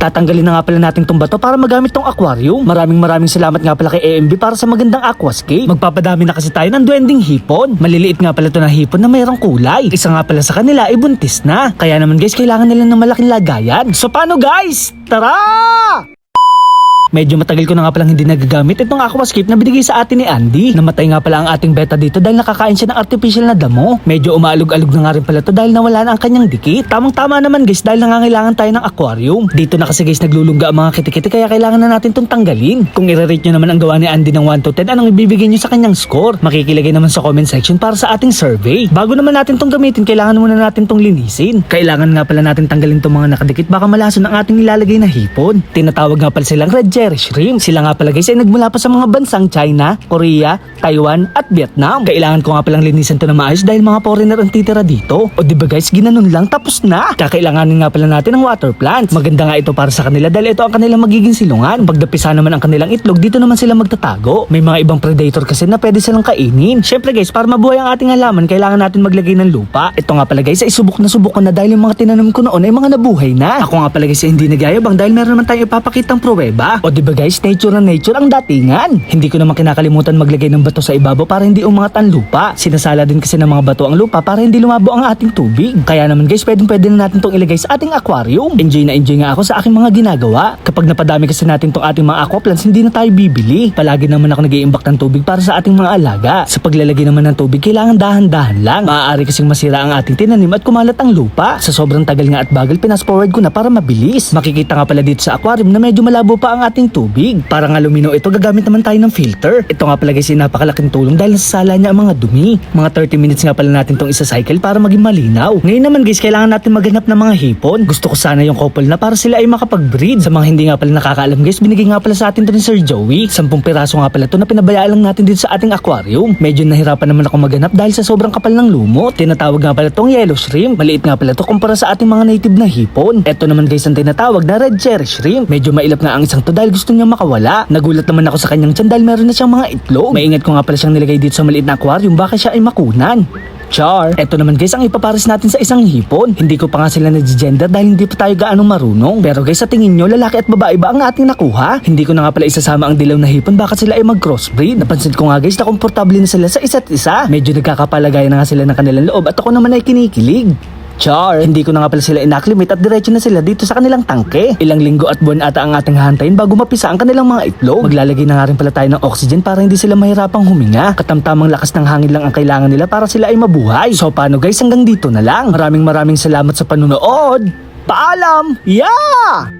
Tatanggalin na nga pala natin tong bato para magamit tong aquarium. Maraming maraming salamat nga pala kay AMB para sa magandang aquascape. Magpapadami na kasi tayo ng duwending hipon. Maliliit nga pala to na hipon na mayroong kulay. Isa nga pala sa kanila ay buntis na. Kaya naman guys, kailangan nila ng malaking lagayan. So paano guys? Tara! Medyo matagal ko na nga palang hindi nagagamit itong aquascape na binigay sa atin ni Andy. Namatay nga pala ang ating beta dito dahil nakakain siya ng artificial na damo. Medyo umaalog-alog na nga rin pala to dahil nawala na ang kanyang dikit. Tamang-tama naman guys dahil nangangailangan tayo ng aquarium. Dito na kasi guys naglulungga ang mga kitikiti kaya kailangan na natin tong tanggalin. Kung i-rate nyo naman ang gawa ni Andy ng 1 to 10, anong ibibigay nyo sa kanyang score? Makikilagay naman sa comment section para sa ating survey. Bago naman natin tong gamitin, kailangan muna natin tong linisin. Kailangan nga pala natin tanggalin tong mga nakadikit baka malason ang ating nilalagay na hipon. Tinatawag nga pala silang red cherry shrimp. Sila nga pala guys ay nagmula pa sa mga bansang China, Korea, Taiwan at Vietnam. Kailangan ko nga palang linisan to na maayos dahil mga foreigner ang titira dito. O di ba guys, ginanon lang tapos na. Kakailanganin nga pala natin ng water plants. Maganda nga ito para sa kanila dahil ito ang kanilang magiging silungan. Pagdapisa naman ang kanilang itlog, dito naman sila magtatago. May mga ibang predator kasi na pwede silang kainin. Syempre guys, para mabuhay ang ating halaman, kailangan natin maglagay ng lupa. Ito nga pala guys, ay subok na subok ko na dahil yung mga tinanim ko noon ay mga nabuhay na. Ako nga pala guys, ay hindi nagyayabang dahil meron naman tayong ipapakitang pruweba. O di ba guys, nature na nature ang datingan. Hindi ko naman kinakalimutan maglagay ng bato sa ibabaw para hindi umangat ang lupa. Sinasala din kasi ng mga bato ang lupa para hindi lumabo ang ating tubig. Kaya naman guys, pwedeng pwede na natin tong ilagay sa ating aquarium. Enjoy na enjoy nga ako sa aking mga ginagawa. Kapag napadami kasi natin tong ating mga aquaplants, hindi na tayo bibili. Palagi naman ako nag-iimbak ng tubig para sa ating mga alaga. Sa paglalagay naman ng tubig, kailangan dahan-dahan lang. Maaari kasing masira ang ating tinanim at kumalat ang lupa. Sa sobrang tagal nga at bagal, pinas forward ko na para mabilis. Makikita nga pala dito sa aquarium na medyo malabo pa ang ating tubig. Para nga lumino ito, gagamit naman tayo ng filter. Ito nga pala guys, napakalaking tulong dahil nasasala niya ang mga dumi. Mga 30 minutes nga pala natin tong isa-cycle para maging malinaw. Ngayon naman guys, kailangan natin maghanap ng mga hipon. Gusto ko sana yung couple na para sila ay makapag-breed. Sa mga hindi nga pala nakakaalam guys, binigay nga pala sa atin to ni Sir Joey. Sampung piraso nga pala to na pinabayaan lang natin dito sa ating aquarium. Medyo nahirapan naman ako maghanap dahil sa sobrang kapal ng lumot. Tinatawag nga pala tong yellow shrimp. Maliit nga pala to kumpara sa ating mga native na hipon. Ito naman guys ang tinatawag na red cherry shrimp. Medyo mailap nga ang isang to dahil gusto niya makawala. Nagulat naman ako sa kanyang tiyan dahil meron na siyang mga itlog. Maingat ko nga pala siyang nilagay dito sa maliit na aquarium baka siya ay makunan. Char. Ito naman guys ang ipapares natin sa isang hipon. Hindi ko pa nga sila nag-gender dahil hindi pa tayo gaano marunong. Pero guys sa tingin nyo, lalaki at babae ba ang ating nakuha? Hindi ko na nga pala isasama ang dilaw na hipon baka sila ay mag-crossbreed. Napansin ko nga guys na komportable na sila sa isa't isa. Medyo nagkakapalagayan na nga sila ng kanilang loob at ako naman ay kinikilig. Char, hindi ko na nga pala sila inacclimate at diretso na sila dito sa kanilang tangke. Ilang linggo at buwan ata ang ating hantayin bago mapisa ang kanilang mga itlog. Maglalagay na nga rin pala tayo ng oxygen para hindi sila mahirapang huminga. Katamtamang lakas ng hangin lang ang kailangan nila para sila ay mabuhay. So paano guys, hanggang dito na lang. Maraming maraming salamat sa panunood. Paalam! Yeah!